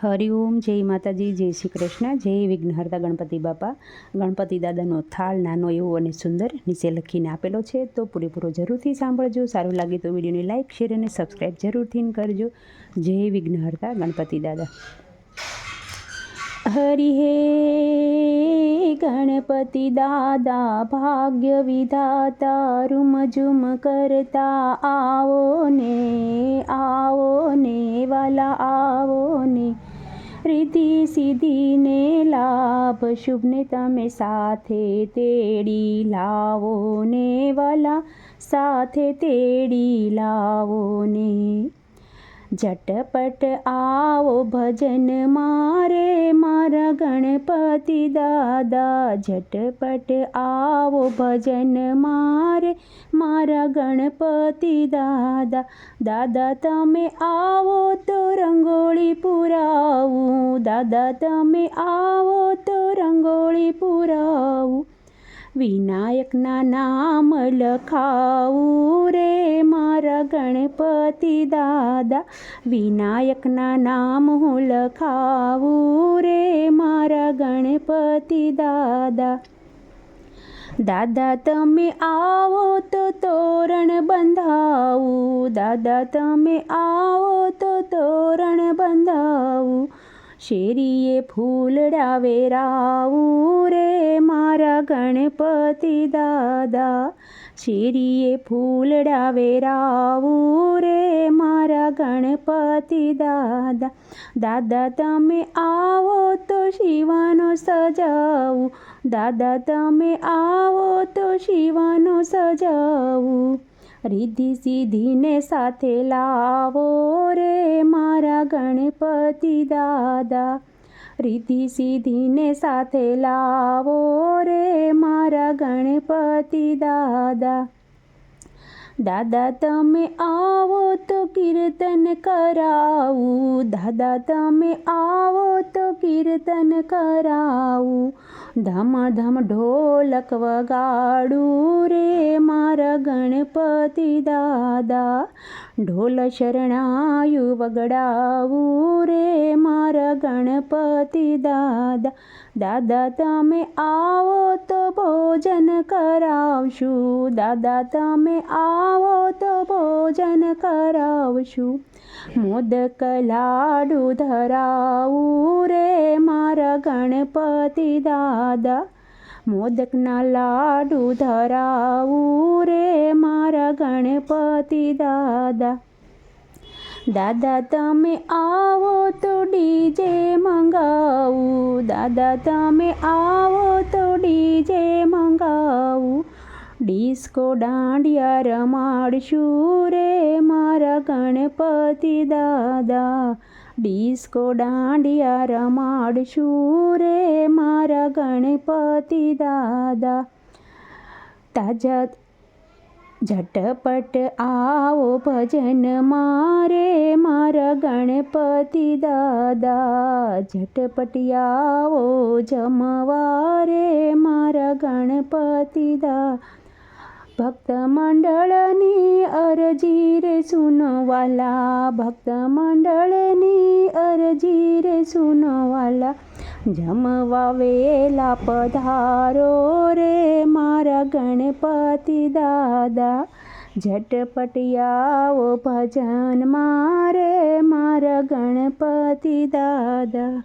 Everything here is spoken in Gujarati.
હરિઓમ જય માતાજી, જય શ્રી કૃષ્ણ, જય વિઘ્નહર્તા ગણપતિ બાપા. ગણપતિ દાદાનો થાળ નાનો એવો અને સુંદર નીચે લખીને આપેલો છે, તો પૂરેપૂરો જરૂરથી સાંભળજો. સારું લાગે તો વિડીયોને લાઇક શેર અને સબસ્ક્રાઈબ જરૂરથી કરજો. જય વિઘ્નહર્તા ગણપતિ દાદા. હરિ હે ગણપતિ દાદા ભાગ્ય વિધાતા રૂમ કરતા આવો ને આવો ને, વાલા આવો ને રીતિ સિદ્ધિને લાભ, શુભને તમે સાથે તેડી લાવો ને વાલા, સાથે તેડી લાવો ને. ઝટપટ આવો ભજન મારે, મારા ગણપતિ દાદા. ઝટપટ આવો ભજન મારે, મારા ગણપતિ દાદા. દાદા, તમે આવો તો રંગોળી પુરાવું દાદા, તમે આવો તો રંગોળી પુરાવું. વિનાયકના નામ લખાવું રે મારા ગણપતિ દાદા. વિનાયકના નામ હું લખાવું રે મારા ગણપતિ દાદા. દાદા, તમે આવો તો તોરણ બંધાવું. દાદા, તમે આવો તો તોરણ બંધાવું. શેરીએ ફૂલડા વેરાવું રે મારા ગણપતિ દાદા. શેરીએ ફૂલડા વેરાવું રે મારા ગણપતિ દાદા. દાદા, તમે આવો તો શિવાનો સજાવું. દાદા, તમે આવો તો શિવાનો સજાવું. રિદ્ધિ સિદ્ધિને સાથે લાવો રે મારા ગણપતિ દાદા. રિદ્ધિ સિદ્ધિને સાથે લાવો રે મારા ગણપતિ દાદા. દાદા, તમે આવો તો કીર્તન કરાવું. દાદા, તમે આવો તો કીર્તન કરાવું. ધમ ધમ ઢોલક વગાડું રે મારા ગણપતિ દાદા ઢોલ શરણાયુ વગડાવું રે મારા ગણપતિ દાદા દાદા તમે આવો તો ભોજન કરાવશું દાદા તમે આવો તો ભોજન કરાવશું મોદક લાડુ ધરાવું રે મારા ગણપતિ દાદા મોદકના લાડુ ધરાવું રે ગણપતિ દાદા. દાદા, તમે આવો તો ડીજે મંગાવું. દાદા, તમે આવો તો ડીજે મંગાવું. ડિસ્કો દાંડિયા રમાડશું રે મારા ગણપતિ દાદા. ડિસ્કો દાંડિયા રમાડશું રે મારા ગણપતિ દાદા. તાજા ઝટપટ આવો ભજન મારે મારા ગણપતિ દાદા. ઝટપટ આવો જમવારે મારા ગણપતિ દા. ભક્ત મંડળની અરજી રે સુનવાલા. ભક્ત મંડળની અરજી રે સુનવાલા. જમવા વેલા પધારો રે મારા ગણપતિ દાદા. ઝટપટિયાઓ ભજન મારે મારા ગણપતિ દાદા.